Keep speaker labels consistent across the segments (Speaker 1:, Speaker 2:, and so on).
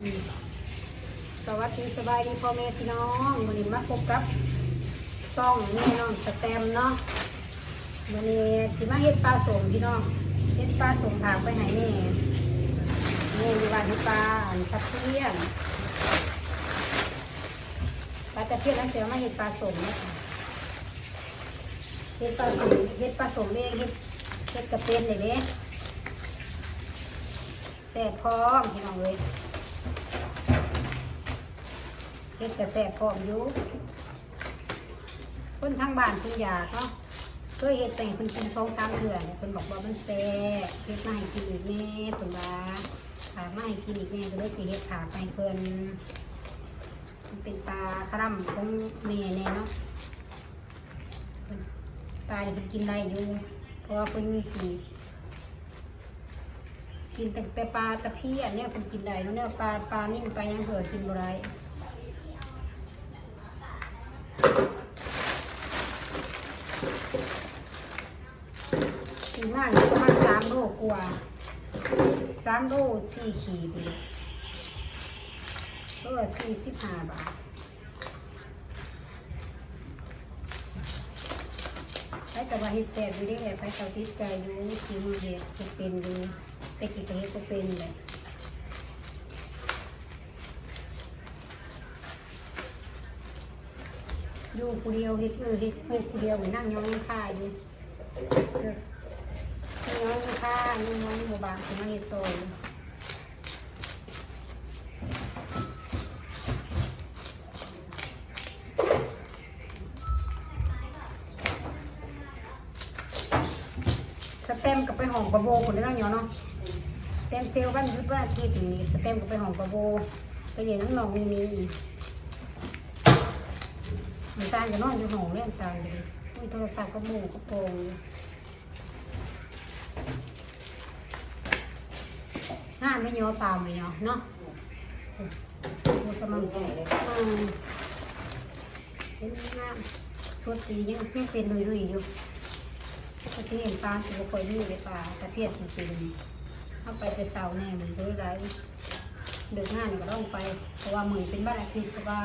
Speaker 1: สวัสดีสบายดีพ่อแม่พี่น้องวันนี้มาพบกับซ่องแม่น้องสแตมเนาะวันนี้สิมาเฮ็ดปลาสมพี่น้องเฮ็ดปลาสมถากไปไหนแม่แม่อยู่านเฮ็ดปลาตะเพียนปลาตะเพียนแล้วเสียมาเฮ็ดปลาสมนะคะเฮ็ดปลาสมเฮ็ดปลาสมเองเฮ็ดเฮ็ดกระเป็นเลยเด้แซ่บพร้อมพี่น้องเลย เฮ็ดกระแสพร้อมอยู่คนทางบ้านคุณอยากเนาะเคยเฮ็ดแต่งเพิ่นกินสองสามเดือนเพิ่นบอกว่ามันแซ่บเฮ็ดมาให้กินอีกแน่เพิ่นว่าถามมาให้กินอีกแน่ก็เลยสิเฮ็ดขาไปเพิ่นมันเป็นปลาคร่ำของแม่แน่เนาะปลานี่เพิ่นกินได้อยู่ เพราะว่าเพิ่นสิกินแต่แต่ปลาตะเพียนเนี่ยเพิ่นกินได้เนาะเนี่ยปลาปลานิ่มปลายังเผื่อกินบ่ได้ สี่ห้าอยู่ประมาณสามโล กว่าสามโลสี่ขีดโลละสี่สิบห้าบาทไปแต่ว่าเฮ็ดแซ่บอยู่ด้ไปเขาติดใจอยู่สีมือเฮ็ดจะเป็นอยู่แต่กี่ก็เฮ็ดจะเป็นเลยอยู่ผู้เดียวเฮ็ดเออเฮ็ดเฮ็ดผู้เดียวนั่งยองค่าอยู่ ค่ะน้องน้องหมู่บ้านของมาเฮ็ดซอยสเต็มกับไปห้องประโบคนได้แล้วเนาะสเต็มเซลล์วันหยุดวันอาทิตย์นี้สเต็มกับไปห้องประโบไปเรียนน้องน้องมีมีอีกมือนกันกับน้องอยู่ห้องเล่นกันเลยมีโทรศัพท์กับหมู่กับโปงงาน ไม่ยอเปล่าไม่ยอเนาะดูสม่ำเสมออืมเป็นงานสวดสียังยังเป็นลุยลุยๆอยู่ปกติเห็นปลาสิบคอยนี่เลยปลาตะเพียนสิเป็นเข้าไปแต่เสาแน่เหมือนด้วยไรเดือดงานก็ต้องไป เพราะว่าเหมือนเป็นบ้านอาทิตย์เพราะว่า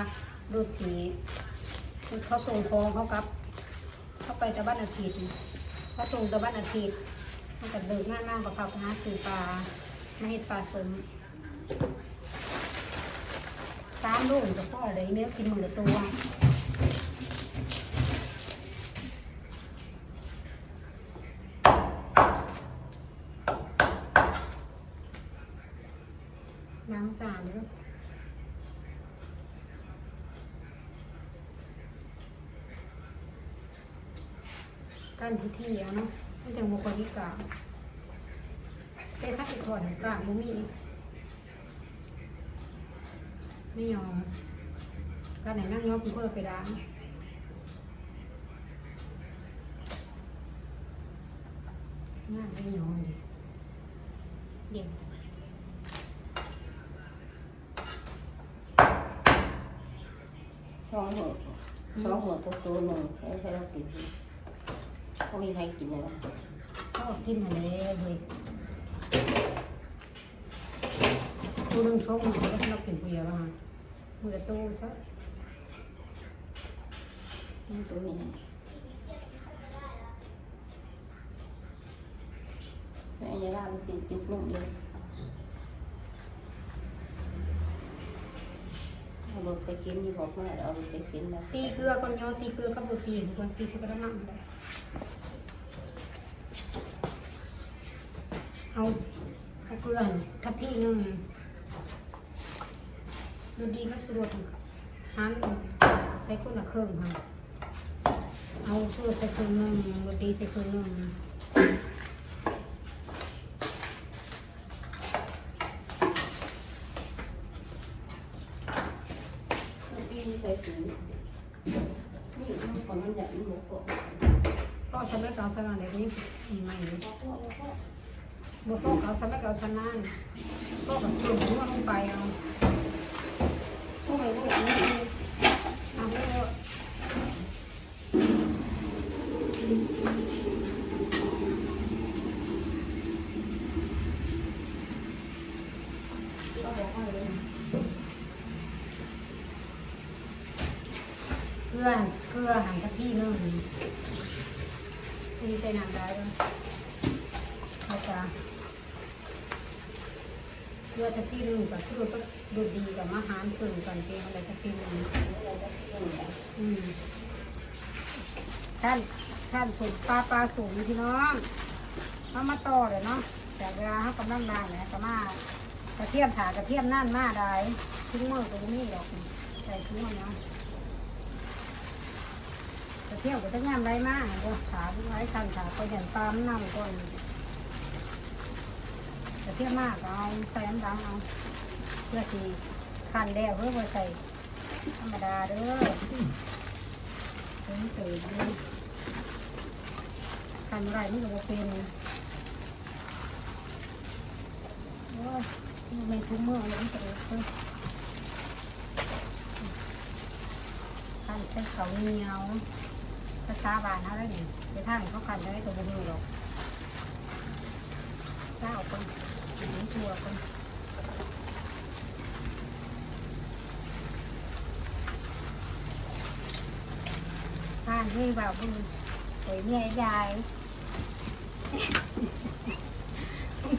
Speaker 1: ดูดสีเขาส่งฟองเขากลับ เข้าไปแต่บ้านอาทิตย์เขาส่งแต่บ้านอาทิตย์เขาก็เดือดงานมากกว่าเขาไปหาซื้อปลา มาเห็ดปลาสมสามลูกกับพ่อเลยเนื้อกินมือละตัวน้ำสารด้วยกันที่ที่เอาเนาะมันจะบุคคลที่กลางเป็นข้า สิก่อนกลางมุมีไม่ยอมการไหนนั่งยอมคุณก็ไปล้างงานไม่ยอมดิเดี๋ยว
Speaker 2: สองหัวสองหัวตัวตัวหนึ่งแล้วให้เรากินเขามีใครกินอะไร
Speaker 1: เขาก็กินอะไรเลย ตัวหนึงสองมือก็ให้เรากินเปรียวแล้วฮะมือละตู้ซะ
Speaker 2: นี่ตัวนี้แม่จะราไปสิจุกลูกเดียวเอารถไปกินที่บอกว่าเอารถไปกินนะ
Speaker 1: ตีเกลือคนโยนตีเกลือกับบุตีคนตีสิกระมังเลยเอาเอาเกลือทับพี่หนึง ดูดีกับสุดหันใส่คนละเครื่องค่ะเอาสุดใส่เครื่องหนึงดูดีใส่เครื่องหนึง
Speaker 2: พี่ใส่ถุงนี่มันคนมันใหญ่มันหมดก่อน
Speaker 1: ก็สมัยเก่าสมัยเด็กนี่ยังไงอยู่บ่พวกเขาสมัยเก่าสนานก็แบบจุ่มหัวลงไปเอา เก
Speaker 2: ลื
Speaker 1: อเกลือหั่นกะทินึ่งมีใส่น้ำได้ด้วยเอาจะเกลือกะทินึ่งกับชูรสก็ดูดีกับมะขามปึ่งกันเองอะไรกะทินึ่งมท่านท่านสูงปลาปลาสูงพี่น้องมามาต่อเลยเนาะแต่เวลาเขากำลังดังเนี่ยก็มา กระเทียมถากระเทียมนั่นมาได้ทิ้งมือตรงนี้ดอกใส่ทิ้งมือเนาะไปเทียวก็จะงามไรมากเดี๋ยวขาไว้คันขาไปเห็นปลามันนั่งก่อนไปเทียวมากเอาใส่น้ำดำเอาเพื่อสีคันแล้วเพื่อใส่ธรรมดาเด้อถึงตื่นเลยคันไรนี่ก็บ่เป็นโอ้ย ไม่ทุ่มเมันจะเลยเพิ่นคันใส่เขาเหนียวภาษาบาลนอะไรนี่ไปทางเขาขันได้ตัวบุญหรอกเจ้าคนหญิงชัวคนท่านที่แบบบุญโอยเนี่ยยาย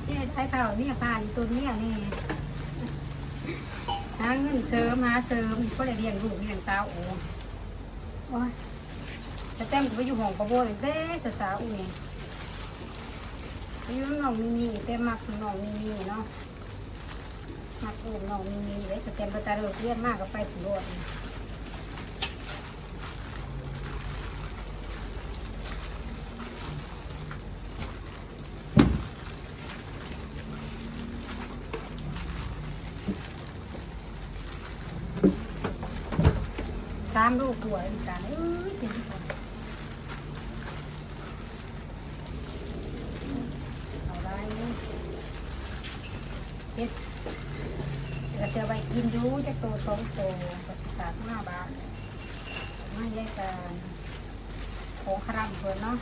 Speaker 1: เนี่ยใช้เข่าเนี่ยผ่านตัวเนี่ยนี่หาเงินเสริมหาเสริมก็เลยเลี้ยงลูกเลี้ยงเต้าโอ้โอ้ยแต่เต็มไปอยู่ห้องประโบยเด้แต่สาวอุ้ยอยู่น้องมีมีเต็มมักน้องมีมีเนาะมักอุ้มน้องมีมีเลยสเต็มไปตาเลือกเรียนมากก็ไปถึงโลด ลูกตัวอนกันเอ้ยเจ๋งจังเอาได้เฮ็ดก็เสียไว้กินอยู่จะโตสองโตก็สิขาดห้าบาทไม่แยกกันของครำเพิ่อนเนาะ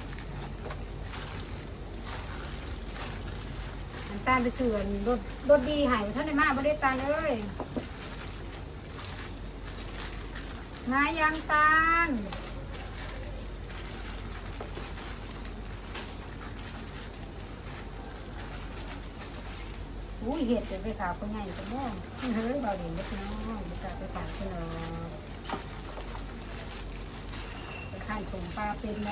Speaker 1: อันตาไปเสื่อนรถรถดีหายเท่านได้มาบ่ได้ตาลเลย มายังตาลอุ้ยเห็ดจะไปขาวคนใหญ่จะม่วงเฮ้ยเบาเด่นเล็กน้อยไปขาไปขาวคนน้อยไปข้างสมปลาเป็นไหม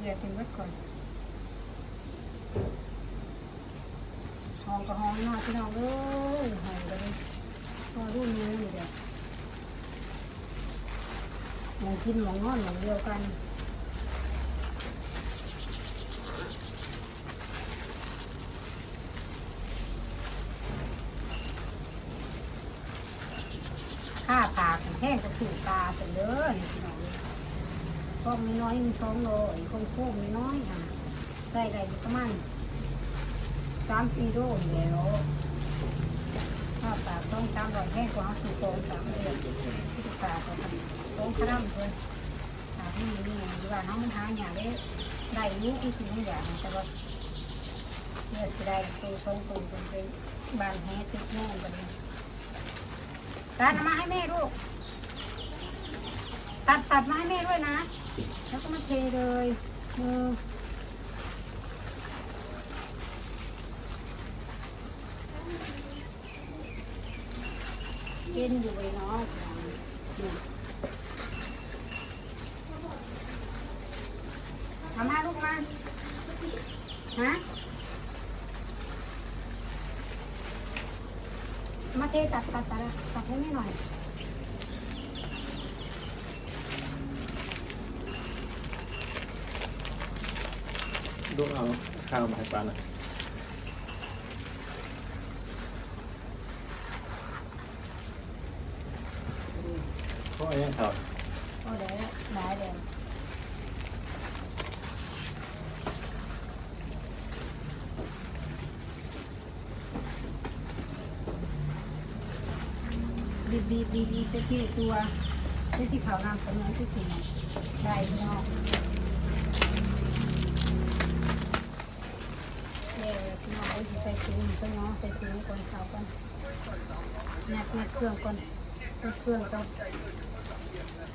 Speaker 1: เดี๋ยวถึงวัดก่อน องก็ห้องน้อยพี่น้องเอ้ยห้องเลยพอรุ่นนี้นี่เดี๋ยวมองกินมองนอนมองเดียวกันค่าปลาแห้งก็สื่อปลาเสร็จเลยพี่น้องก้องน้อยมันสองโลอีกคนโค้งน้อยอะใส่ได้ประมาณ สามสี่โลอยู่แล้วค่าปลาต้องสามร้อยแห้งกว่าเอาสู่โตงสามเดือนที่ปลาตัวกันโตงคร่ำเลยปลาที่นี่นี่ดีว่าน้องมันหาอย่างได้ได้อยุที่คือไม่อยากแต่ว่าเมื่อสิได้ตัวสองตัวเป็นเป็นบานแห้ติดแน่นกันเลยตัดมาให้แม่ลูกตัดตัดมาให้แม่ด้วยนะ แล้วก็มาเทเลยมือ เย็นอยู่เลยเนาะนี่เอามาลูกมาฮะมาเทตัดตัดตัดตัดให้แม่หน่อย
Speaker 3: ดูเอาข้าวมาให้ปลาหน่อย เพราะอันนี้ครับ
Speaker 1: โอ้เดี๋ยวได้เดี๋ยวบีบบีบบีบบีบจะที่ตัวที่ที่เขานำเสนอที่สี่ได้นองแดงพี่น้องเอาสิใส่ถุงก็เนาะใส่ถุงก่อนเขาก่อนนัดนัดเครื่องก่อนนัดเครื่องก่อน นัด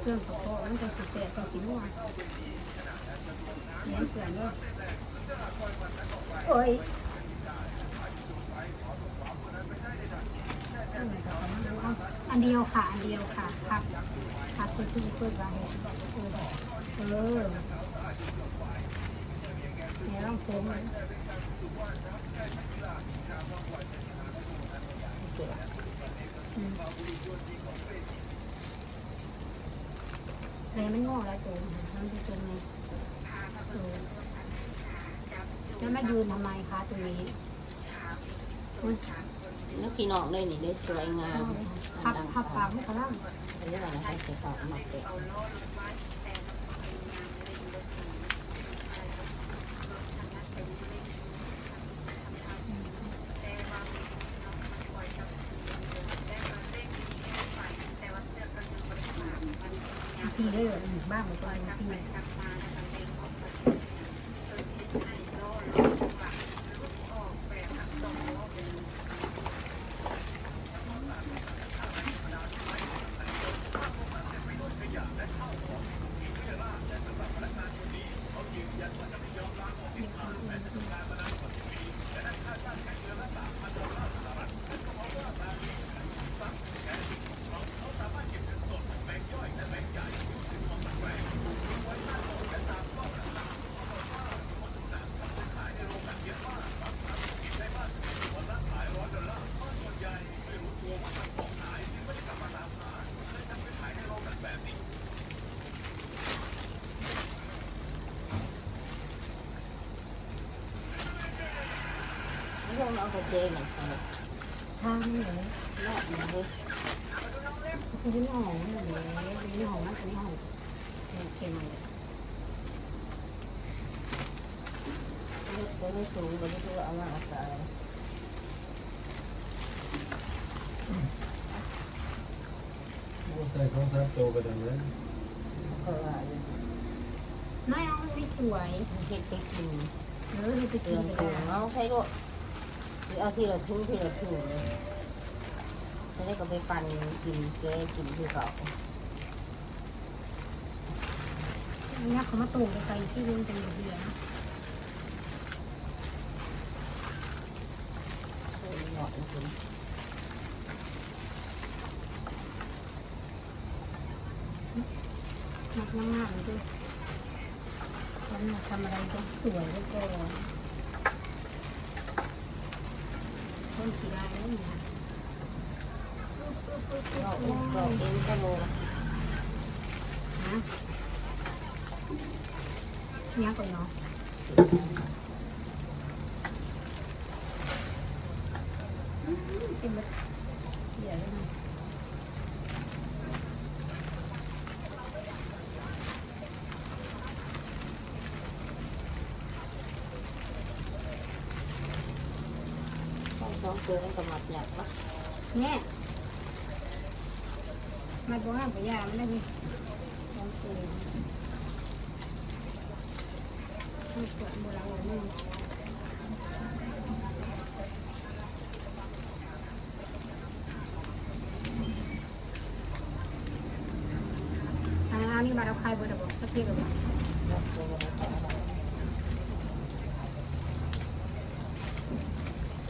Speaker 1: เครื่องก่อนมันจะสิเสียเป็นสีม่วงเลี้ยเกลือนด้วยโอ้ยอันเดียวค่ะ อันเดียวค่ะพักพักคือคือเพื่อนไว้เออเนี่ยต้องเติม
Speaker 2: เสีย
Speaker 1: แม่ มันงอกแล้วตัวมันจะตรงนี้เออแล้วมายืนทำไมคะตรงนี้มัน
Speaker 2: แล้วพี่น้องเลยนี่ได้สวยงาม
Speaker 1: พับพับปากไม่กระล่าง
Speaker 2: อันนี้อะไรให้เสียต่อมาเสีย พวกน้องกระเจยหน่อยค่ะ
Speaker 1: ทางนี่เลย
Speaker 2: รอบนี้เลย
Speaker 1: คือยุ่งหอมนี่เลยยุ่งหอมนั่นคือยุ่งหอมเค็มเลย
Speaker 2: ก็ไม่สูงก็ไม่รู้เอามาใส่
Speaker 3: ใส่สองสามตัวไปดังนั้น
Speaker 2: ก็ว่าอยู่
Speaker 1: ไม่เอาไม่สวย
Speaker 2: เฮ็ดไปกิน
Speaker 1: หรือให้ไป
Speaker 2: เตื
Speaker 1: กิ
Speaker 2: อนน
Speaker 1: ไป
Speaker 2: ถุง
Speaker 1: ได้
Speaker 2: เอาใส่รถห รือเอาที่เราทุ่งที่เราถุงเลยจะได้ก็ไปปั่นกินแกกินคือเก่า
Speaker 1: เนี่เขามาตูไปที่รุ่นเป็นเดีย
Speaker 2: หมาะจริง
Speaker 1: นักนั่งหน้าเลยด้วยทำอะไรก็สวยด้วย
Speaker 2: ก็โล
Speaker 1: ฮะเนี่ยก่อน เนาะเป็นแบบเดี๋ยวได้ไหม
Speaker 2: ตัวนั้นก็มัดหยักเนาะ
Speaker 1: เนี่ยมาดูห้ามปยามันได้ดิลองซื้อต้องตรวจโบราณนนี้อ่าอันนี้บาเราขายเบอร์เดบอกสักทีเดียวบอก
Speaker 2: มัดตัวนั้นก็เอา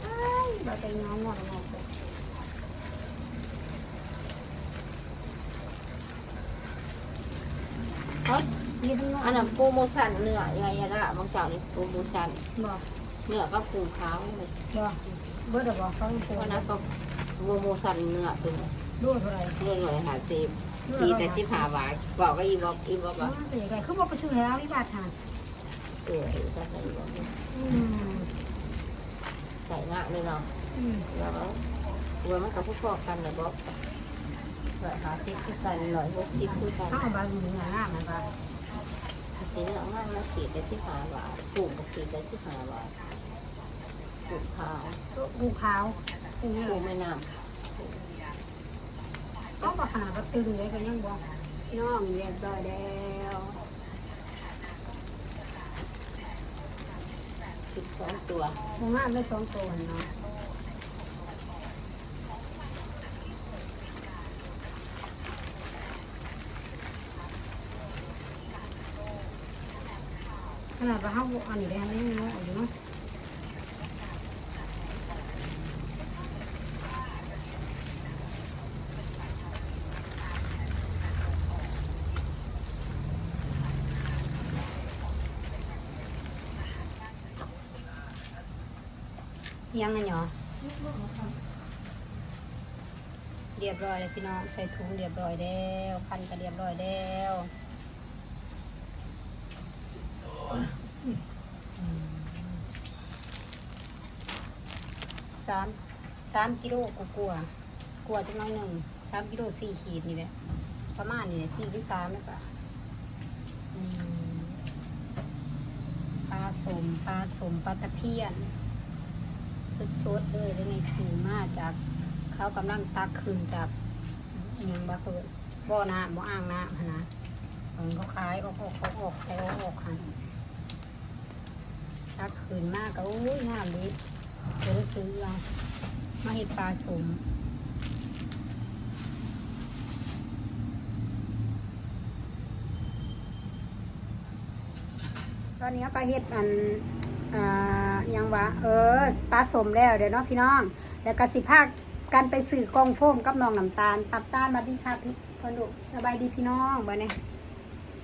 Speaker 1: เอ้ย เราไปงองงอดงอกเลยเฮ้ยนี่ทั้งนอก
Speaker 2: อันนั้นโปรโมชั่นเนื้อยังไงละบางเจ้านี่โปรโมชั่น
Speaker 1: บอก
Speaker 2: เนื้อก็กุ้งขาวเลย
Speaker 1: บอกเบอร์เดบอกเขาเป็น
Speaker 2: เพ
Speaker 1: ตัว
Speaker 2: ราะนั้นก็โปรโมชั่นเนื้อตัว
Speaker 1: ดูเท่าไหร่
Speaker 2: เรื่องหน่อยหาซีทีแต่สิบห้าบาทบอกก็อีบอกอีบอก
Speaker 1: อ๋อ
Speaker 2: ว่า
Speaker 1: เป็นยังไงคือบอกไปซื้อแล้วนี่บาทค่ะ
Speaker 2: เออถ้าใส่บอก
Speaker 1: อืม
Speaker 2: ใส่งะเลยเนาะ
Speaker 1: อืม
Speaker 2: แล้วมันกับพวกพอกันนะบอกหน่อยหาซิปคือกันหน่อยหกซิปคือกัน
Speaker 1: ถ้าเอาบาหนึ่งหน้ามันบา
Speaker 2: สีเหลืองมากนะขีดแต่สิบห้าบาทกุ้งก็ขีดแต่สิบห้าบาทกุ้งขาว
Speaker 1: กูขาวกูเนี่ย
Speaker 2: กุ้งแม่น้
Speaker 1: ก็บอกขนาดว่าตื่นเลยก็ยังบอกน้องเรียบร้อยแล้ว
Speaker 2: สิบสองตัว
Speaker 1: หมูงามได้สองตัวเนาะ นาดว่าเขาอันนี้ได้ไม่ยังน้อยอยู่เนาะยังไงเนาะเรียบร้อยเลยพี่น้องใส่ถุงเรียบร้อยแล้วพันก็เรียบร้อยแล้ว สามสามกิโลกูกลัวกลัวจังน้อยหนึ่งสามกิโลสี่ขีดนี่แหละประมาณนี่แหละสี่หรือสามแล้วก็ปลาสมปลาสมปลาตะเพียนสดๆเลยแล้วไงซื้อมาจากเขากำลังตักคืนจากอิหยังบ่เปิดบ่อน้ำบ่ออ่างน้ำหั้นนะเพิ่นเขาขายออกออกออกออกใส่ออกออกหันตักคืนมากก็โอ้ยงามดี เดี๋ยวซื้อเอามาเห็ดปลาสมตอนนี้ก็เห็ดอันยังวะเออปลาสมแล้วเดี๋ยวเนาะพี่น้อง แล้วก็สิภาคกันไปสื่อกองโฟมกับน้องน้ำตาล ตับตาลมาดีค่ะพี่คนดุสบายดีพี่น้องบ่เนี่ย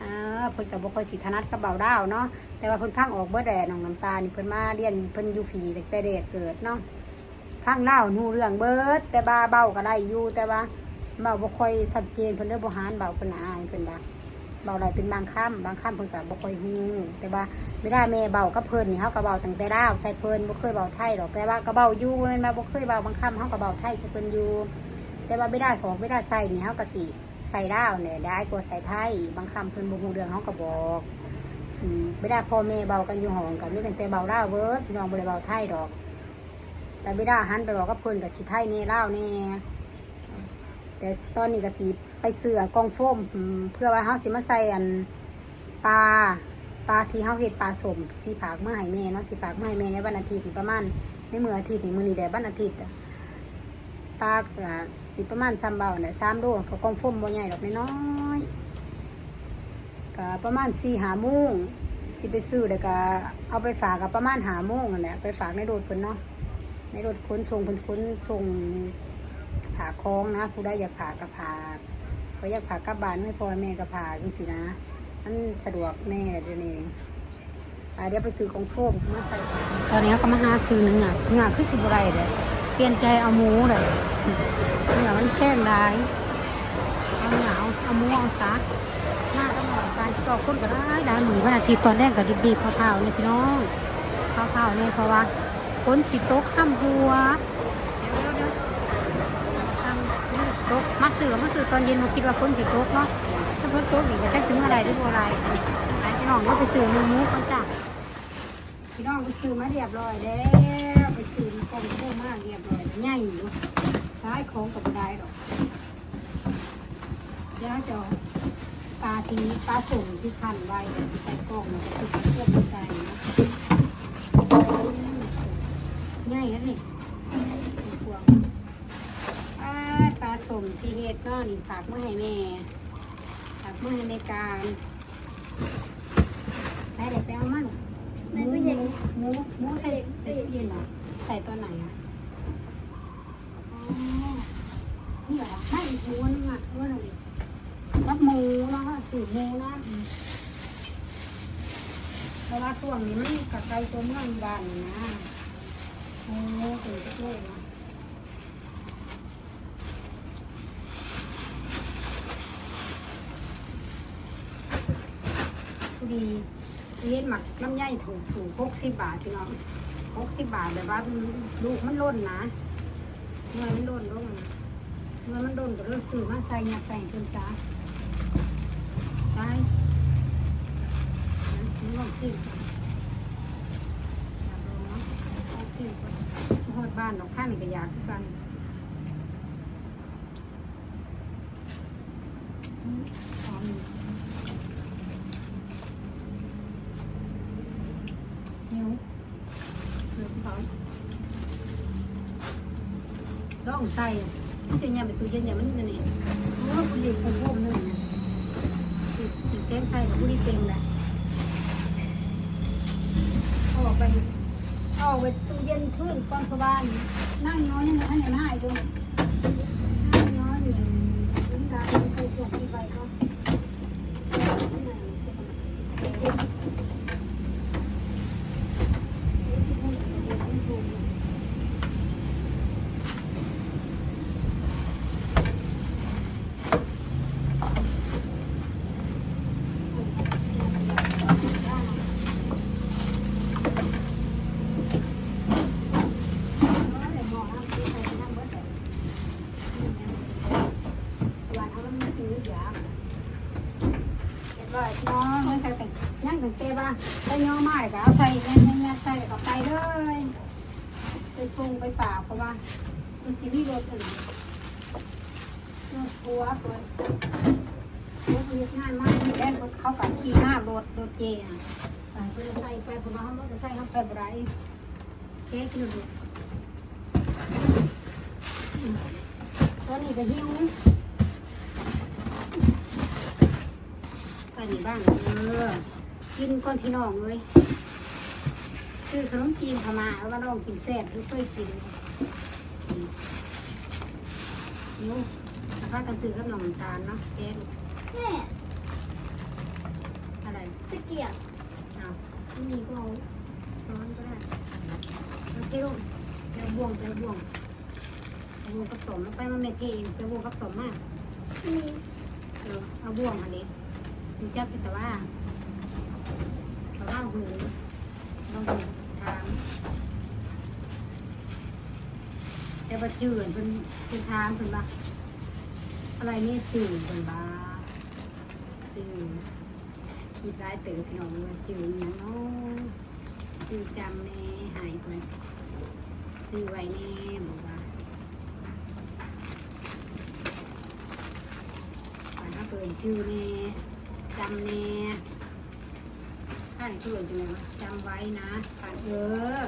Speaker 1: อ่าเพิ่นกับบุคคลสิธนัดกับเบาดาวเนาะ แต่ว่าเพิ่นพังออกเบ่แดดน้องน้ำตานี่เพิ่นมาเรียนเพิ่นอยู่ผีตั้งแต่เด็กเกิดเนาะพังเล่าหนูเรื่องเบิด แต่บาเบาก็ได้อยู่แต่ว่าเบาบ่ค่อยชัดเจนเพิ่นเด้อบ่หานเบาเพิ่นอายเพิ่นว่าเบาได้เป็นบางค่ำบางค่ำเพิ่นก็บ่ค่อยฮู้แต่ว่าไม่ได้แม่เบากับเพิ่นนี่เฮาก็เบาตั้งแต่ดาวใช้เพิ่นบ่เคยเบาไทยหรอกแต่ว่าก็เบาอยู่แม่นบ่บ่เคยเบาบางค่ำเฮาก็เบาไทยใช้เพิ่นอยู่ แต่ว่าไม่ได้สองไม่ได้ใส่นี่เฮาก็สิใส่ดาวเนี่ยได้กว่าใส่ไทยบางค่ำเพิ่นบ่ฮู้เรื่องเฮาก็บอก อืมไม่ได้พ่อแม่เบากันอยู่ห้องกันมีตั้งแต่เบาดาเบิดพี่น้องบ่ได้เบาไทยดอก แต่ไม่ได้หันไปบอกกับเพิ่อนก็สิไทยแน่ลาวแน่แต่ตอนนี้ก็สิไปเสือกองโฟมอืมเพื่อว่าเฮาสิมาใส่อันปลาปลาที่เฮาเฮ็ดปลาสมสิฝากเมื่อให้แม่เนาะสิฝากเมื่อให้แม่ในวันอาทิตย์ประมาณในมื้ออาทิตย์นี่มื้อนี้ได้วันอาทิตย์ปลาสิประมาณ3เบาเนี่ย3โลก็กองฟมบ่ใหญ่ดอกน้อย ก็ประมาณ4 5โมงสิไปซื้อแล้วก็เอาไปฝากก็ประมาณ5โมงนั่นแหละไปฝากในรถเพิ่นเนาะในรถขนส่งเพิ่นขนส่งผ่าคล้องนะผู้ใดอยากผ่าก็ผ่าเขาอยากผ่ากับบ้านไม่พอแม่ก็ผ่าจังซี่นะมันสะดวกแน่เดี๋ยวนี้อ่เดี๋ยวไปซื้อของโฟมมาใส่ตอนนี้ก็มาหาซื้อเนื้อเนื้อคือสิบไรเลยเปลี่ยนใจเอาหมูเลยเนื้อมันแข็งได้เอาเนื้อเอาเอาหมูเอาซักหน้าก็ หมดการที่ต่อคนก็ได้ได้หมือวันอาทิตย์ตอนแรกก็ดีๆเผาๆเนี่ยพี่น้องเผาๆเนี่ยเพราะว่าคนสิโต๊ะข้ามหัวเดี๋ยวเดี๋ยวๆข้ามนี่สิโต๊ะมาซื้อมาซื้อตอนเย็นมาคิดว่าคนสิโต๊ะเนาะถ้าเพิ่นโต๊ะอีกก็จะซื้ออะไรได้บ่อะไรพี่น้องก็ไปซื้อมูหมูเขาจ้ะพี่น้องไปซื้อมาเรียบร้อยแล้วไปซื้อกล่องโตมากเรียบร้อยใหญ่อยู่ร้ายของกับได้ดอกเดี๋ยวจะเอ ปลาทีปลาส่งที่คันไว้ใส่กล่องแล้วก็ซื้อเครื่องใส่นะใหญ่แล้วนี่ปลาสมที่เฮ็ดนาะนี่ฝากเมื่อให้แม่ตักเมื่อในการใส่เด็กไปเอามาหนูหมูหมูหมูใส่ตู้เย็นเหรอใส่ตอนไหนอะอ๋อนี่เหรอไม่หมูนึงอะว่าอะไร รับหมูเนาะสูตรหมูนะเพราะว่าช่วงนี้มันกับไก่ตัวเมืองบ้านนี่นะหมูถึงจะโตนะดีเฮ็ดหมักลำไยถูกถูกหกสิบบาทพี่น้องหกสิบบาทแบบว่าลูกมันล่นนะเงินมันล่นลงเงินมันล่นก็เริ่มซื้อมาใส่หยัดใส่เพิ่นจ้า ได้นี่ลองซื้อก่อนอยากลองเนาะลองซื้อก่อนฮอดบ้านดอกข้างนี่ก็อยากคือกันอืมหอมอยู่นิ้วเขาต้องใส่เสียงยาเป็นตู้เย็นอย่ามันนี่โอ้ยคุณเดีคุณพ่อมันนี่นะติด แกงใส่กับผู้ที่เต็งแหละออกไปออกไปตู้เย็นขึ้นก่อนสบาะว่านั่งน้อยยังไม่ทันยังหายตัวนั่งน้อยอยู่ลิ้นตาเคยส่งที่ไปก็ ร้อยน้องมันใส่แต่ ย่างถึงเตะบ้าถ้าย่อมาเลยก็เอาใส่แน่นๆใส่ก็ไปเลยไปส่งไปฝากเพราะว่ามันสิมีรถอื่นรถทัวร์เปิดรถมีงานมากมีแดนเขากับขี่หน้ารถรถเจอะใส่ไปใส่ไปเพราะว่าเขาจะใส่เขาไปบ่ไรเก๊กินดูตอนนี้ก็หิ้วไปในบ้านเออ กินก้อนพี่น้องเลยซื้อขนมจีนเข้ามาเอามาลองกินแซ่บหรือเคยกินนิ้วแล้วก็กันซื้อกับน้องน้ำตาลเนาะเจ๊ดู
Speaker 2: แม่
Speaker 1: อะไร
Speaker 2: ตะเกียบ
Speaker 1: เอาไม่มีก็เอาซ้อนก็ได้เอาเจ๊ลูกแล้วบ่วงแล้วบ่วงเอาบ่วงกับสมแล้วไปมาเม็ดเองไปบ่วงกับสมมาก
Speaker 2: มี
Speaker 1: เออเอาบ่วงอันนี้ดูจับเป็นแต่ว่า แต่ว่าหูลองดูทางแต่ว่าจืดเป็นเป็นทางเป็นบ้าอะไรนี่จืดเป็นบ้าจืดคิดร้ายตื่นพี่น้องว่าจืดอย่างน้องจืดจำแน่หายไปจืดไว้แน่บอกว่าฝันว่าเปิดชื่อแน่จำแน่านชื่อจังเลยวะจำไว้นะฝันเออ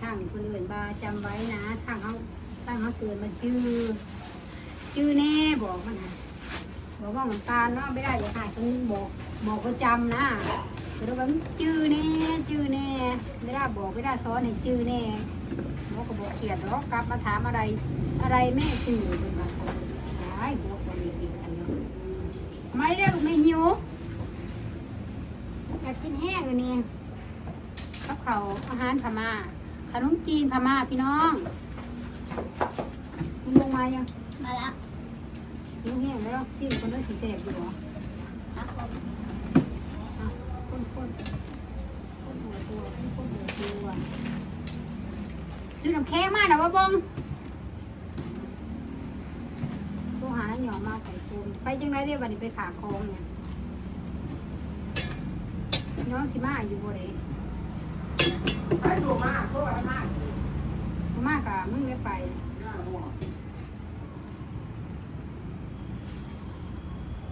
Speaker 1: ทางคนอื่นบาจำไว้นะทางเขาตั้งเขาเตือนมาชื่อชื่อแน่บอกมันนะบอกว่ามันตาเนาะไม่ได้เดี๋ยวหายคนบอกบอกก็จำนะเดี๋ยวแบบชื่อแน่ชื่อแน่ไม่ได้บอกไม่ได้ซ้อนให้ชื่อแน่บอกก็บอกเขียนแล้วกลับมาถามอะไร อะไรแม่ตื่นเป็นมาไอ้บวกวันนี้กินกันเนาะไม่ได้ไม่หิว นแห้งเลยนี่กับเขาวอาหารพม่าขนมจีนพม่าพี่น้องมึงลงมายัง
Speaker 2: มาละ
Speaker 1: หิวแห้งแล้วซิ่คนนั้นสีแสบอยู่เหรอ
Speaker 2: อาคม
Speaker 1: อะคนคนคนหัวตัวคนคนหัวตัวซื้อน้ำแข็งมาหน่อยวะบงตัวหาหน่อมาไข่ปูนไปจังไรเรียกวันนี้ไปขาคลองเนี่ย น้องสิมาอยู่บ่เด้
Speaker 4: ไปดูมากพวกอะไรมาก
Speaker 1: บ่มากกะมึงได้ไป
Speaker 4: หน้าหัว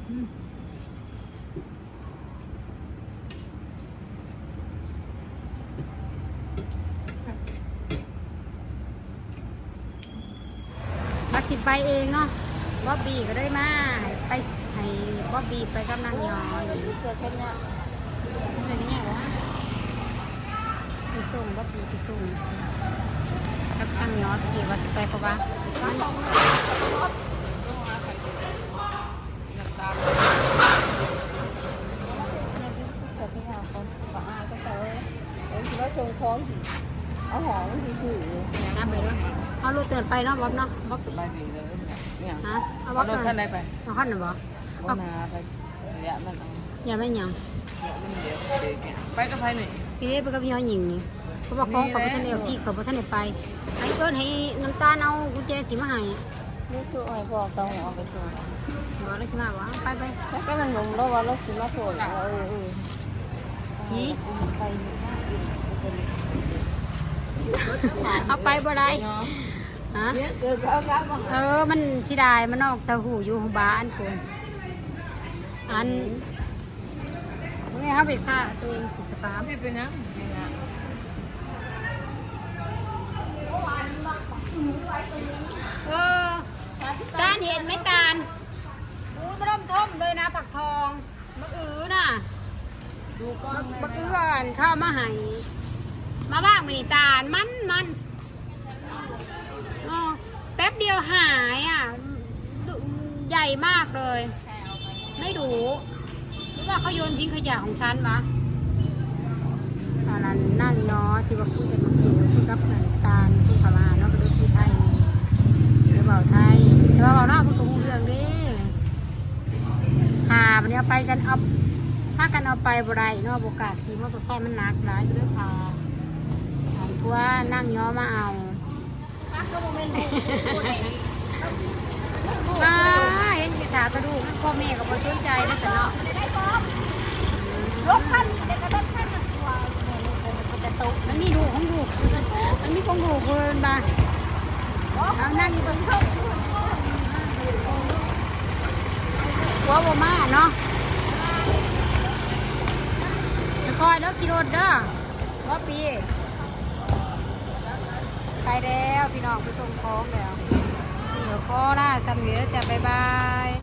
Speaker 1: อืมบักสิไปเองเนาะบ๊อบบี้ก็ได้มาให้ไปให้บ๊อบบี้ไปกำลังยออยู่
Speaker 2: เกิดแค่เนี้ย
Speaker 1: เป็นยังไงวะไปส่งบ๊อบดีไปส่งกับทางยอที่ว่าจะไปเพราะว่ามัน
Speaker 4: น้ำตา
Speaker 2: งส่งของเอาหอมที่ถือ
Speaker 1: น้ำไปด้วยเอาลูกเตือนไปเนาะบ๊อบเนาะบ๊อบ
Speaker 4: สบายดีเลยเนี่ย
Speaker 1: ฮะเอา
Speaker 4: เอา
Speaker 1: บ๊อบเนาะ
Speaker 4: ท่านไป
Speaker 1: เอาขั้นหน่อยบ๊อบ
Speaker 4: ว่านาไปเดี๋ยมันอา
Speaker 1: อย่าไม่หยัง
Speaker 4: เดี๋ยวมันเดี๋ยวเด็กเนี่ยไปกับใครนี่
Speaker 1: พี่เด้ไปกับยอหญิงนี่เขาบอกเขาเขาไปท่านเดียวพี่เขาไปท่านเดียวไปไอ้เกิดให้น้ำตาลเอากุญแจสีมาให้
Speaker 2: นี่คือไอ้พวกต้องเอาไปส่ง
Speaker 1: บอกแล้วใช่ไหมวะไปไป
Speaker 2: ก็มันงงแล้วว่าเราซื้อมาส่งเออเออไป
Speaker 1: เอาไปบ่ได้
Speaker 4: เนาะ
Speaker 1: ฮะ
Speaker 4: เนี่ยเกิดเขาครับมา
Speaker 1: เออมันสิได้มันออกตะหูอยู่บ้านคนอัน นี่ครับเบรชาตัวติดสตาร์ทไม่เป็นนะไม่นะเออตานเห็นไหมตาล
Speaker 4: อู้ตร่มท่มเลยนะปักทองมะอือน่ะ
Speaker 1: ดูก้อนมะอืออ่านข้าวมะหห่มาบ้างมิตาลมันมันอ๋อแป๊บเดียวหายอะ ใหญ่มากเลย ไม่ดู ว่าเขาโยนทิ้งขยะของฉันวะตอนนั้นนั่งยอที่ว่าคุยกันเมื่อกี้คุยกับน้ำตาลคุยกับมาเนาะก็เลยคุยไทยนี่หรือเปล่าไทยแต่ว่าเบาหน้าคุยกับเรื่องเดิหาวันนี้เอาไปกันเอาถ้ากันเอาไปบ่ได้เนาะบกล้าขี่มอเตอร์ไซค์มันหนักหลายก็เลยพาถามทัวนั่งยอมาเอา
Speaker 2: ก็โมเมนต์ดูดูได้
Speaker 1: มาเห็นกี ตากระดูกพ่อแม่ก็บ่สนใจนะสนเนาะ
Speaker 2: ได้พร้อมรถคันเด็กก็รถคันมันตัว
Speaker 1: มันจะตกมันมีลูของลูมันมีของลูเพิ่นบ่าเอานั่งอยู่ตรงท้องหัวบ่มาเนาะคอยเด้อขี่รถเด้อว่าปีไปแล้วพี่น้องไปส่งของแล้วเดี๋ยวขอลาสันเหลือจะบายบาย